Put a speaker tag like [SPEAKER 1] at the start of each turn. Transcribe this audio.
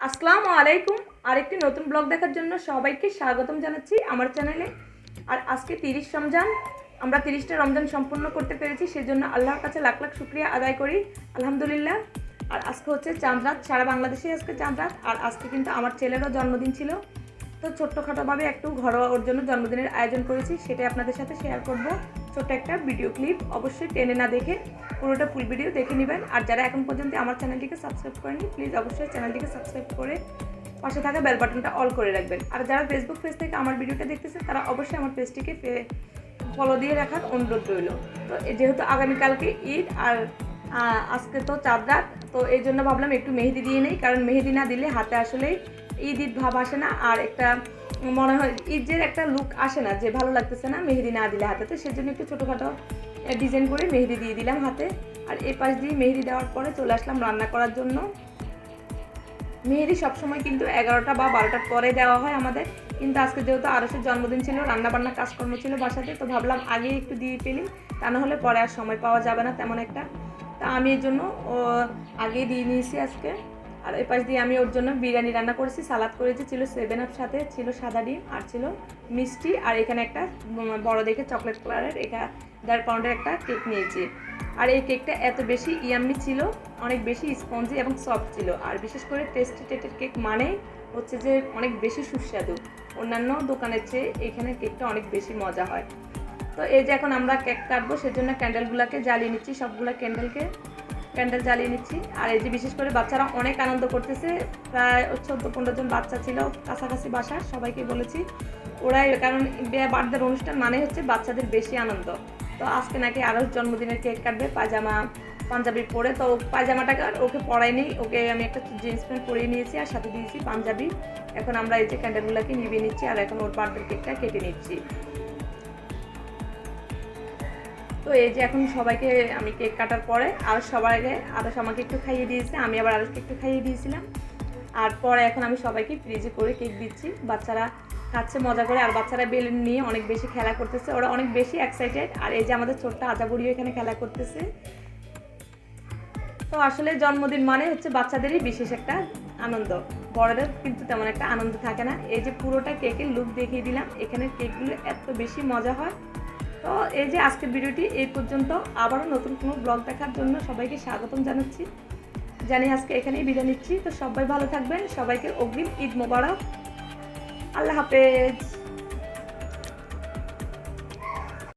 [SPEAKER 1] আসসালামু আলাইকুম। আরেকটি নতুন ব্লগ দেখার জন্য সবাইকে স্বাগতম জানাচ্ছি আমার চ্যানেলে। আর আজকে তিরিশ রমজান। আমরা তিরিশটা রমজান সম্পূর্ণ করতে পেরেছি, সেজন্য আল্লাহর কাছে লাখ লাখ শুক্রিয়া আদায় করি, আলহামদুলিল্লাহ। আর আজকে হচ্ছে চাঁদ রাত, সারা বাংলাদেশে আজকে চাঁদ রাত। আর আজকে কিন্তু আমার ছেলেরও জন্মদিন ছিল। তো ছোট্টখাটোভাবে একটু ঘরোয়া ওর জন্য জন্মদিনের আয়োজন করেছি, সেটাই আপনাদের সাথে শেয়ার করব। ছোট্ট একটা ভিডিও ক্লিপ অবশ্যই টেনে না দেখে পুরোটা ফুল ভিডিও দেখে নেবেন। আর যারা এখন পর্যন্ত আমার চ্যানেলটিকে সাবস্ক্রাইব করেনি প্লিজ অবশ্যই চ্যানেলটিকে সাবস্ক্রাইব করে পাশে থাকা বেল বাটনটা অল করে রাখবেন। আর যারা ফেসবুক পেজ থেকে আমার ভিডিওটা দেখতেছে তারা অবশ্যই আমার পেজটিকে ফলো দিয়ে রাখার অনুরোধ রইল। তো যেহেতু আগামীকালকে ঈদ আর আজকে তো চাঁদ রাত, তো এই জন্য ভাবলাম একটু মেহেদি দিয়ে নেই, কারণ মেহেদি না দিলে হাতে আসলেই ঈদ ঈদ ভাব আসে না, আর একটা মনে হয় ঈদের একটা লুক আসে না, যে ভালো লাগতেছে না মেহেদি না দিলে হাতে। তো সেজন্য একটু ছোটোখাটো ডিজাইন করে মেহেদি দিয়ে দিলাম হাতে। আর এই পাশ দিয়ে মেহেদি দেওয়ার পরে চলে আসলাম রান্না করার জন্য। মেহেদি সবসময় কিন্তু এগারোটা বা বারোটার পরে দেওয়া হয় আমাদের। কিন্তু আজকে যেহেতু আরসের জন্মদিন ছিল, রান্নাবান্না কাজকর্ম ছিল বাসাতে, তো ভাবলাম আগে একটু দিয়ে ফেলি, তা না হলে পরে আর সময় পাওয়া যাবে না তেমন একটা। তা আমি এর জন্য আগে দিয়ে নিয়েছি আজকে। আর এই পাশ দিয়ে আমি ওর জন্য বিরিয়ানি রান্না করেছি, সালাদ করেছি, ছিল সেভেন আপ সাথে, ছিল সাদা ডিম আর ছিল মিষ্টি। আর এখানে একটা বড় দেখে চকলেট কালারের এটা দেড় পাউন্ডের একটা কেক নিয়েছি। আর এই কেকটা এত বেশি ইয়াম্মি ছিল, অনেক বেশি স্পঞ্জি এবং সফট ছিল। আর বিশেষ করে টেস্টি টেটের কেক মানে হচ্ছে যে অনেক বেশি সুস্বাদু। অন্যান্য দোকানের চেয়ে এখানে কেকটা অনেক বেশি মজা হয়। তো এই যে এখন আমরা কেক কাটবো, সেজন্য ক্যান্ডেলগুলোকে জ্বালিয়ে নিচ্ছি। সবগুলো ক্যান্ডেলকে ক্যান্ডেল জ্বালিয়ে নিচ্ছি। আর এই যে বিশেষ করে বাচ্চারা অনেক আনন্দ করতেছে, প্রায় চোদ্দ পনেরো জন বাচ্চা ছিল কাছাকাছি বাসা সবাইকে বলেছি ওরাই, কারণ বার্থডের অনুষ্ঠান মানে হচ্ছে বাচ্চাদের বেশি আনন্দ। তো আজকে নাকি আরও জন্মদিনের কেক কাটবে, পায়জামা পাঞ্জাবি পরে। তো পায়জামাটাকে ওকে পরাইনি, ওকে আমি একটা জিন্স প্যান্ট পরিয়ে নিয়েছি আর সাথে দিয়েছি পাঞ্জাবি। এখন আমরা এই যে ক্যান্ডেলগুলোকে নিভিয়ে নিচ্ছি আর এখন ওর বার্থডের কেকটা কেটে নিচ্ছি। তো এই যে এখন সবাইকে আমি কেক কাটার পরে আর সবাইকে আরস আমাকে একটু খাইয়ে দিয়েছে, আমি আবার আরসকে একটু খাইয়ে দিয়েছিলাম। আর পরে এখন আমি সবাইকে ফ্রিজে করে কেক দিচ্ছি। বাচ্চারা খাচ্ছে, মজা করে। আর বাচ্চারা বেলুন নিয়ে অনেক বেশি খেলা করতেছে। ওরা অনেক বেশি এক্সাইটেড আর এই যে আমাদের ছোট্ট আজাবুড়িও এখানে খেলা করতেছে। তো আসলে জন্মদিন মানে হচ্ছে বাচ্চাদেরই বিশেষ একটা আনন্দ। বড়দের কিন্তু তেমন একটা আনন্দ থাকে না। এই যে পুরোটা কেকের লুক দেখিয়ে দিলাম। এখানে কেকগুলো এত বেশি মজা হয়। তো এই যে আজকের ভিডিওটি এই পর্যন্ত। আবারও নতুন কোনো ব্লগ দেখার জন্য সবাইকে স্বাগতম জানাচ্ছি। জানি আজকে এখানেই বিদায় নিচ্ছি। তো সবাই ভালো থাকবেন। সবাইকে অগ্রিম ঈদ মোবারক। আল্লাহ হাফেজ।